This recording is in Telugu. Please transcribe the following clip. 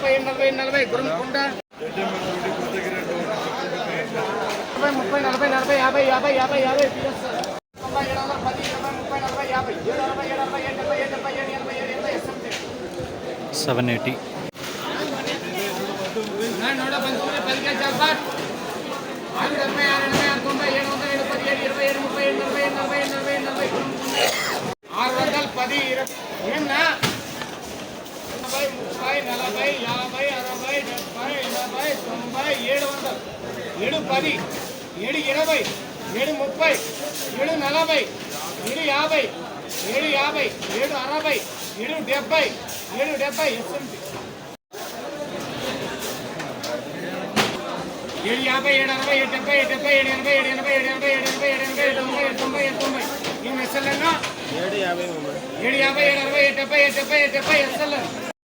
ముప్పై ఏడు నలభై నలభై గురుకుంట ముప్పై ముప్పై నలభై నలభై యాభై యాభై యాభై యాభై తొంభై ఏడు వందల పది ఇరవై ముప్పై నలభై యాభై ఏడు అరవై ఏడు అరవై ఏడు డెబ్బై ఏడు డెబ్బై ఏడు ఎనభై ఏడు ఎనభై ఎస్ఎంటీ సెవెన్ ఎయిటీ నూట పంతొమ్మిది పదికే చెప్పారు ఆరు డెబ్బై ఆరు ఎనభై ఆరు తొంభై ఏడు వందల ఏడు పది ఏడు ఇరవై ఏడు ముప్పై ఏడు నలభై ఏడు నలభై ఏడు నలభై ఏడు నలభై ఆరు వందల పది ఇరవై ఏమన్నా నలభై ముప్పై నలభై యాభై అరవై డెబ్బై ఎనభై తొంభై ఏడు వందలు. ఏడు పది ఏడు ఇరవై ఏడు ముప్పై ఏడు నలభై ఏడు యాభై ఏడు యాభై ఏడు అరవై ఏడు డెబ్బై ఏడు డెబ్బై ఎస్ఎంపీ ఏడు యాభై ఏడు అరవై ఏడు డెబ్బై ఏడు డెబ్బై ఏడు ఎనభై ఏడు ఎనభై ఏడు ఎనభై ఏడు ఎనభై ఏడు ఎనభై ఏడు తొంభై ఏడు తొంభై ఏడు తొంభై. ఈ మెస్సెల్ ఏడు యాభై ఏడు అరవై ఏడు డెబ్బై ఏడు డెబ్బై ఏడు డెబ్బై ఏడు డెబ్బై ఎస్ఎల్